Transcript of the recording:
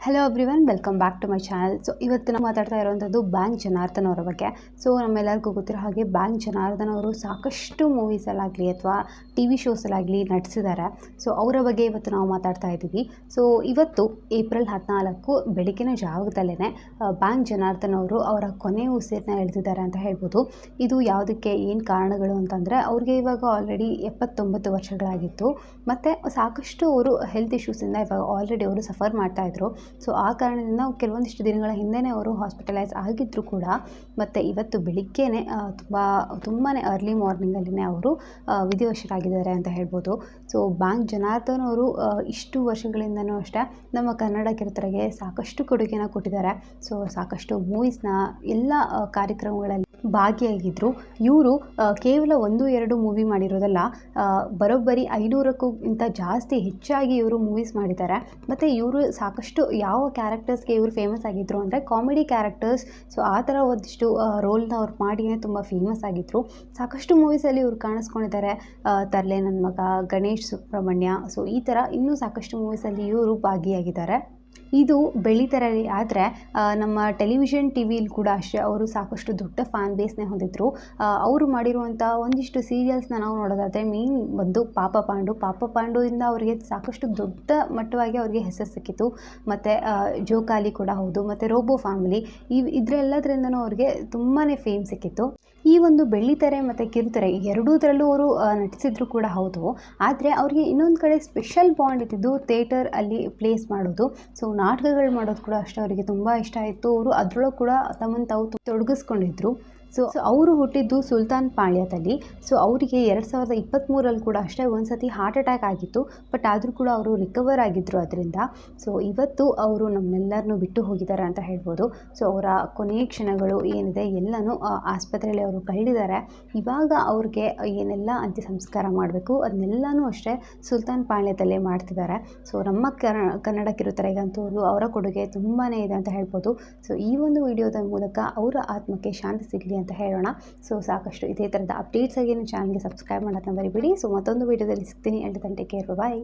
Hello everyone welcome back to my channel so ಇವತ್ತು ನಾವು ಮಾತಾಡ್ತಾ ಇರೋವಂಥದ್ದು ಬ್ಯಾಂಕ್ ಜನಾರ್ದನ್ ಅವರ ಬಗ್ಗೆ. ಸೊ ನಮ್ಮೆಲ್ಲರಿಗೂ ಗೊತ್ತಿರೋ ಹಾಗೆ ಬ್ಯಾಂಕ್ ಜನಾರ್ದನ್ ಅವರು ಸಾಕಷ್ಟು ಮೂವೀಸಲ್ಲಾಗಲಿ ಅಥವಾ ಟಿ ವಿ ಶೋಸಲ್ಲಾಗಲಿ ನಟಿಸಿದ್ದಾರೆ ಸೊ ಅವರ ಬಗ್ಗೆ ಇವತ್ತು ನಾವು ಮಾತಾಡ್ತಾ ಇದ್ದೀವಿ. ಸೊ ಇವತ್ತು ಏಪ್ರಿಲ್ ಹದಿನಾಲ್ಕು ಬೆಳಗಿನ ಜಾವದಲ್ಲೇ ಬ್ಯಾಂಕ್ ಜನಾರ್ದನ್ ಅವರು ಅವರ ಕೊನೆ ಉಸಿರನ್ನ ಎಳೆದಿದ್ದಾರೆ ಅಂತ ಹೇಳ್ಬೋದು. ಇದು ಯಾವುದಕ್ಕೆ, ಏನು ಕಾರಣಗಳು ಅಂತಂದರೆ, ಅವ್ರಿಗೆ ಇವಾಗ ಆಲ್ರೆಡಿ ಎಪ್ಪತ್ತೊಂಬತ್ತು ವರ್ಷಗಳಾಗಿತ್ತು. ಮತ್ತು ಸಾಕಷ್ಟು ಅವರು ಹೆಲ್ತ್ ಇಶ್ಯೂಸಿಂದ ಇವಾಗ ಆಲ್ರೆಡಿ ಅವರು ಸಫರ್ ಮಾಡ್ತಾಯಿದ್ರು ಸೊ ಆ ಕಾರಣದಿಂದ ಕೆಲವೊಂದಿಷ್ಟು ದಿನಗಳ ಹಿಂದೆಯೇ ಅವರು ಹಾಸ್ಪಿಟಲೈಸ್ ಆಗಿದ್ದರೂ ಕೂಡ, ಮತ್ತು ಇವತ್ತು ಬೆಳಿಗ್ಗೆನೇ ತುಂಬ ತುಂಬಾ ಅರ್ಲಿ ಮಾರ್ನಿಂಗಲ್ಲಿನೇ ಅವರು ವಿಧಿವಶರಾಗಿದ್ದಾರೆ ಅಂತ ಹೇಳ್ಬೋದು. ಸೊ ಬ್ಯಾಂಕ್ ಜನಾರ್ದನ್ ಅವರು ಇಷ್ಟು ವರ್ಷಗಳಿಂದನೂ ಅಷ್ಟೇ ನಮ್ಮ ಕನ್ನಡ ಕಿರುತರಿಗೆ ಸಾಕಷ್ಟು ಕೊಡುಗೆನ ಕೊಟ್ಟಿದ್ದಾರೆ. ಸೊ ಸಾಕಷ್ಟು ಮೂವೀಸ್ನ ಎಲ್ಲ ಕಾರ್ಯಕ್ರಮಗಳಲ್ಲಿ ಭಾಗಿಯಾಗಿದ್ದರು ಇವರು ಕೇವಲ ಒಂದು, ಎರಡು ಮೂವಿ ಮಾಡಿರೋದಲ್ಲ ಬರೋಬ್ಬರಿ ಐನೂರಕ್ಕೂ ಇಂತ ಜಾಸ್ತಿ ಹೆಚ್ಚಾಗಿ ಇವರು ಮೂವೀಸ್ ಮಾಡಿದ್ದಾರೆ. ಮತ್ತು ಇವರು ಸಾಕಷ್ಟು ಯಾವ ಕ್ಯಾರೆಕ್ಟರ್ಸ್ಗೆ ಇವರು ಫೇಮಸ್ ಆಗಿದ್ದರು ಅಂದರೆ ಕಾಮಿಡಿ ಕ್ಯಾರೆಕ್ಟರ್ಸ್ ಸೊ ಆ ಥರ ಒಂದಿಷ್ಟು ರೋಲ್ನ ಅವ್ರು ಮಾಡಿಯೇ ತುಂಬ ಫೇಮಸ್ ಆಗಿದ್ದರು ಸಾಕಷ್ಟು ಮೂವೀಸಲ್ಲಿ ಇವರು ಕಾಣಿಸ್ಕೊಂಡಿದ್ದಾರೆ. ತರಲೆ ನನ್ನ ಮಗ, ಗಣೇಶ್ ಸುಬ್ರಹ್ಮಣ್ಯ. ಸೊ ಈ ಥರ ಇನ್ನೂ ಸಾಕಷ್ಟು ಮೂವೀಸಲ್ಲಿ ಇವರು ಭಾಗಿಯಾಗಿದ್ದಾರೆ. ಇದು ಬೆಳೀತಾರೆ ಆದರೆ ನಮ್ಮ ಟೆಲಿವಿಷನ್ ಟಿ ವಿಲಿ ಕೂಡ ಅಷ್ಟೇ, ಅವರು ಸಾಕಷ್ಟು ದೊಡ್ಡ ಫ್ಯಾನ್ ಬೇಸ್ನೇ ಹೊಂದಿದ್ರು. ಅವರು ಮಾಡಿರುವಂಥ ಒಂದಿಷ್ಟು ಸೀರಿಯಲ್ಸ್ನ ನಾವು ನೋಡೋದಾದರೆ ಮೇನ್ ಬಂದು ಪಾಪ ಪಾಂಡು. ಪಾಪ ಪಾಂಡುವಿಂದ ಅವರಿಗೆ ಸಾಕಷ್ಟು ದೊಡ್ಡ ಮಟ್ಟವಾಗಿ ಅವರಿಗೆ ಹೆಸರು ಸಿಕ್ಕಿತು. ಮತ್ತು ಜೋಕಾಲಿ ಕೂಡ ಹೌದು. ಮತ್ತು ರೋಬೋ ಫ್ಯಾಮಿಲಿ ಇವ್, ಇದರೆಲ್ಲದರಿಂದನೂ ಅವ್ರಿಗೆ ತುಂಬಾ ಫೇಮ್ ಸಿಕ್ಕಿತ್ತು. ಈ ಒಂದು ಬೆಳ್ಳಿತೆರೆ ಮತ್ತು ಕಿರುತೆರೆ ಎರಡೂದರಲ್ಲೂ ಅವರು ನಟಿಸಿದ್ರು ಕೂಡ ಹೌದು. ಆದರೆ ಅವರಿಗೆ ಇನ್ನೊಂದು ಕಡೆ ಸ್ಪೆಷಲ್ ಬಾಂಡ್ ಇದ್ದಿದ್ದು ಥಿಯೇಟರ್ ಅಲ್ಲಿ ಪ್ಲೇಸ್ ಮಾಡೋದು. ಸೊ ನಾಟಕಗಳು ಮಾಡೋದು ಕೂಡ ಅಷ್ಟೇ ಅವರಿಗೆ ತುಂಬ ಇಷ್ಟ ಆಯಿತು. ಅವರು ಅದರೊಳಗೆ ಕೂಡ ತಮ್ಮನ್ನು ತಾವು ತೊಡಗಿಸ್ಕೊಂಡಿದ್ರು. ಸೊ ಅವರು ಹುಟ್ಟಿದ್ದು ಸುಲ್ತಾನ್ ಪಾಳ್ಯದಲ್ಲಿ. ಸೊ ಅವರಿಗೆ ಎರಡು ಸಾವಿರದ ಇಪ್ಪತ್ತ್ಮೂರಲ್ಲಿ ಕೂಡ ಅಷ್ಟೇ ಒಂದು ಸತಿ ಹಾರ್ಟ್ ಅಟ್ಯಾಕ್ ಆಗಿತ್ತು. ಬಟ್ ಆದರೂ ಕೂಡ ಅವರು ರಿಕವರ್ ಆಗಿದ್ದರು ಅದರಿಂದ. ಸೊ ಇವತ್ತು ಅವರು ನಮ್ಮೆಲ್ಲರನ್ನೂ ಬಿಟ್ಟು ಹೋಗಿದ್ದಾರೆ ಅಂತ ಹೇಳ್ಬೋದು. ಸೊ ಅವರ ಕೊನೆಯ ಕ್ಷಣಗಳು ಏನಿದೆ ಎಲ್ಲನೂ ಆಸ್ಪತ್ರೆಯಲ್ಲಿ ಅವರು ಕಳೆದಿದ್ದಾರೆ ಇವಾಗ ಅವ್ರಿಗೆ ಏನೆಲ್ಲ ಅಂತ್ಯ ಸಂಸ್ಕಾರ ಮಾಡಬೇಕು, ಅದನ್ನೆಲ್ಲನೂ ಅಷ್ಟೇ ಸುಲ್ತಾನ್ ಪಾಳ್ಯದಲ್ಲೇ ಮಾಡ್ತಿದ್ದಾರೆ. ಸೊ ನಮ್ಮ ಕನ್ನಡ ಕನ್ನಡ ಕಿರುತೆರೆಗಂತೂ ಅವರ ಕೊಡುಗೆ ತುಂಬಾ ಇದೆ ಅಂತ ಹೇಳ್ಬೋದು. ಸೊ ಈ ಒಂದು ವಿಡಿಯೋದ ಮೂಲಕ ಅವರ ಆತ್ಮಕ್ಕೆ ಶಾಂತಿ ಸಿಗಲಿ ಅಂತ ಹೇಳೋಣ. ಸೊ ಸಾಕಷ್ಟು ಇದೇ ಥರದ ಅಪ್ಡೇಟ್ಸ್ ಆಗಿ ಚಾನಲ್ಗೆ ಸಬ್ಸ್ಕ್ರೈಬ್ ಮಾಡೋದನ್ನ ಮರಿಬೇಡಿ. ಸೊ ಮತ್ತೊಂದು ವೀಡಿಯೋದಲ್ಲಿ ಸಿಗ್ತೀನಿ. ಎಂಟು ಗಂಟೆಗೆ ಕೇರ್ ಬಾಯ್